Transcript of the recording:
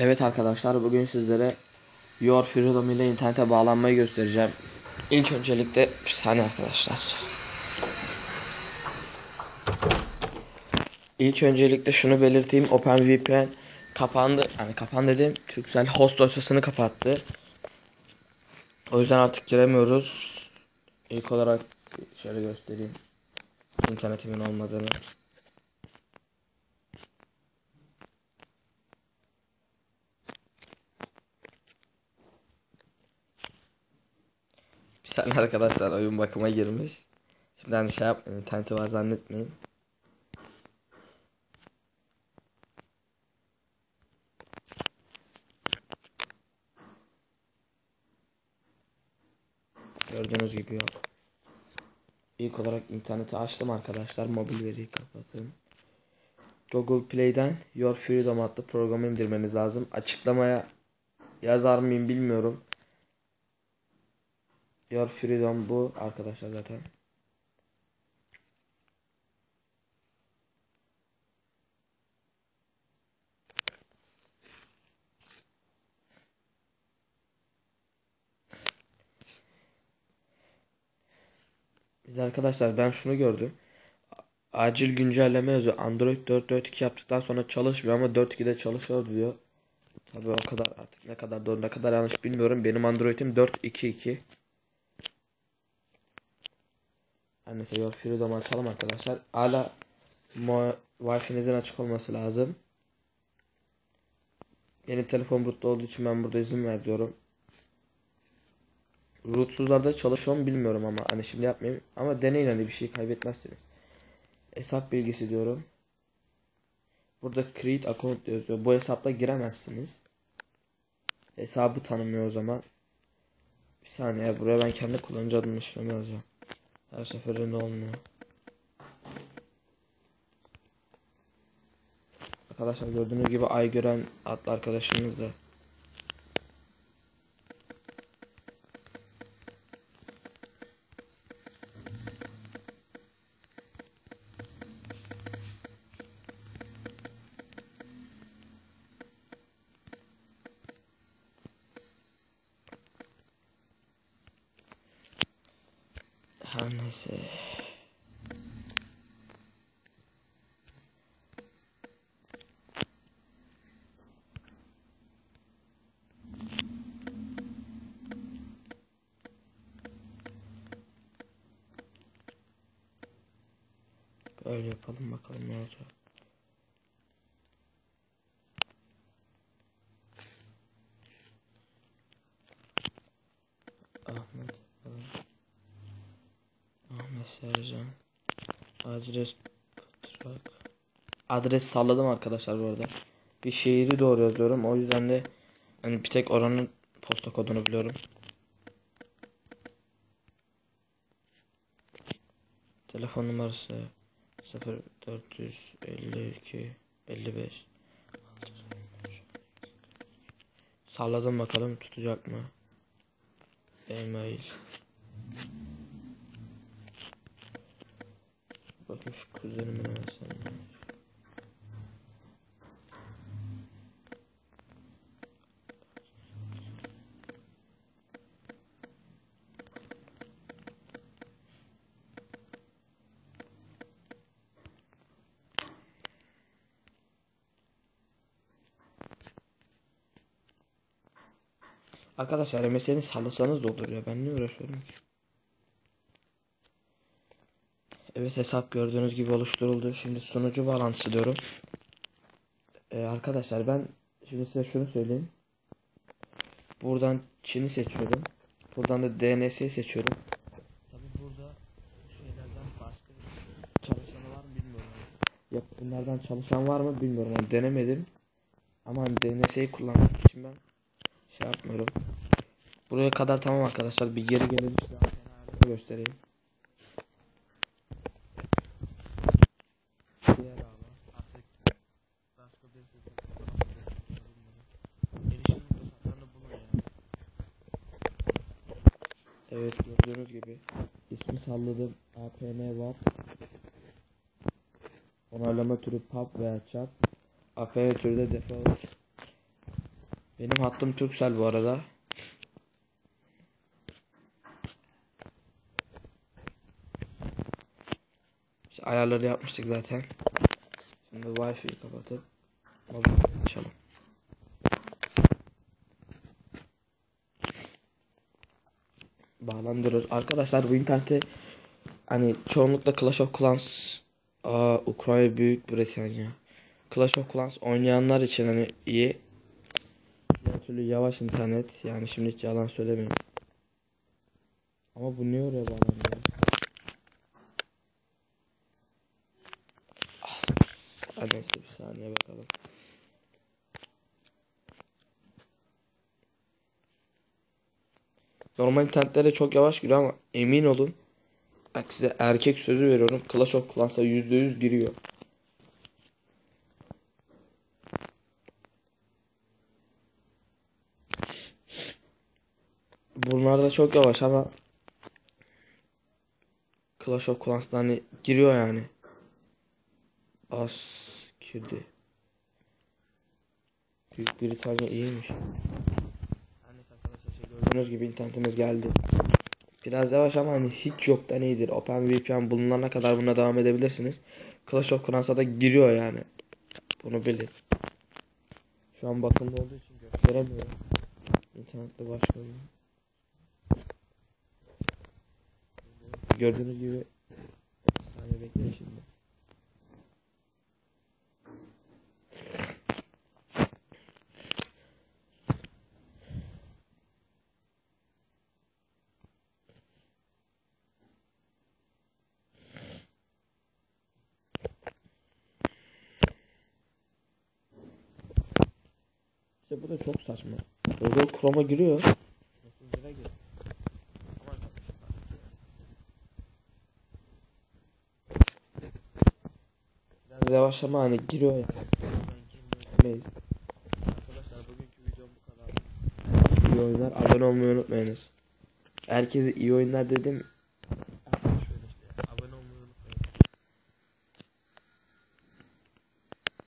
Evet arkadaşlar bugün sizlere Your Freedom ile internete bağlanmayı göstereceğim. İlk öncelikle bir saniye arkadaşlar. İlk öncelikle şunu belirteyim. OpenVPN kapandı. Yani kapandı dedim. Turkcell host dosyasını kapattı. O yüzden artık giremiyoruz. İlk olarak şöyle göstereyim. İnternetimin olmadığını. Saniye arkadaşlar oyun bakıma girmiş. Şimdi hani şey yapmayın interneti var zannetmeyin. Gördüğünüz gibi yok. İlk olarak interneti açtım arkadaşlar. Mobil veriyi kapatın. Google Play'den Your Freedom adlı programı indirmeniz lazım. Açıklamaya yazar mıyım bilmiyorum. Your Freedom bu arkadaşlar zaten. Biz arkadaşlar ben şunu gördüm. Acil güncelleme yazıyor. Android 4.4.2 yaptıktan sonra çalışmıyor ama 4.2'de çalışıyor diyor. Tabi o kadar artık ne kadar doğru ne kadar yanlış bilmiyorum. Benim Android'im 4.2.2. Her neyse Your Freedom'u açalım arkadaşlar. Hala Wi-Fi'nizin açık olması lazım. Benim telefon root'ta olduğu için ben burada izin ver diyorum. Rootsuzlarda çalışıyor mu bilmiyorum ama hani şimdi yapmayayım. Ama deneyin hani bir şey kaybetmezsiniz. Hesap bilgisi diyorum. Burada create account yazıyor. Bu hesapla giremezsiniz. Hesabı tanımıyor o zaman. Bir saniye buraya ben kendi kullanıcı adımı işlemi yazacağım. Her seferinde olmuyor. Arkadaşlar gördüğünüz gibi ay gören adlı arkadaşımız da Her neyse. Böyle yapalım bakalım ne olacak. Ahmet. Sercan. Adres Patrak. Adres salladım arkadaşlar bu arada. Bir şehri doğru yazıyorum. O yüzden de hani bir tek oranın posta kodunu biliyorum. Telefon numarası 0452 55 Salladım bakalım tutacak mı? E-mail Şu kuzenimin arasında. Arkadaşlar MSN'i sallasanız da olur ya. Ben ne uğraşıyorum ki? Evet hesap gördüğünüz gibi oluşturuldu. Şimdi sunucu bağlantısı diyorum. Ee, arkadaşlar ben şimdi size şunu söyleyeyim. Buradan Çin'i seçiyorum. Buradan da DNS'yi seçiyorum. Tabi burada şeylerden başka çalışanı var mı bilmiyorum. Ya bunlardan çalışan var mı bilmiyorum. Yani denemedim. Ama hani DNS'yi kullanmak için ben şey yapmıyorum. Buraya kadar tamam arkadaşlar. Bir geri size göstereyim. Diğer ağlar artık başka bir ya. Evet gördüğünüz gibi ismi salladım APN var. Onaylama türü pub veya chat. APN türü de default. Benim hattım Turkcell bu arada. Ayarları yapmıştık zaten. Şimdi Wi-Fi'yi kapatıp mobil açalım. Bağlandırıyoruz. Arkadaşlar bu internette hani çoğunlukla Clash of Clans aa, Ukrayna Büyük Britanya Clash of Clans oynayanlar için hani iyi Diğer türlü yavaş internet yani şimdi hiç yalan söylemiyorum Ama bu niye oraya bağlandı ya? Ah, Neyse bir saniye bakalım Normal internetlere çok yavaş giriyor ama emin olun Bak size erkek sözü veriyorum Clash of Clans'a %100 giriyor Bunlar da çok yavaş ama Clash of Clans'ta hani giriyor yani. Az girdi. Büyük Britanya iyiymiş. Neyse arkadaşlar şey gördüğünüz gibi internetimiz geldi. Biraz yavaş ama hani hiç yoktan iyidir. OpenVPN bulunana kadar buna devam edebilirsiniz. Clash of Clans'a da giriyor yani. Bunu bilin. Şu an bakımda olduğu için gösteremiyorum. İnternette bir Gördüğünüz gibi bir saniye bekleyin şimdi. İşte bu da çok saçma. Google Chrome'a giriyor. Messenger'a giriyor. Biraz yavaşlama hani giriyor ya. Girmeyiz. Arkadaşlar bugünkü videom bu kadar. İyi oyunlar. Abone olmayı unutmayınız. Herkese iyi oyunlar dedim.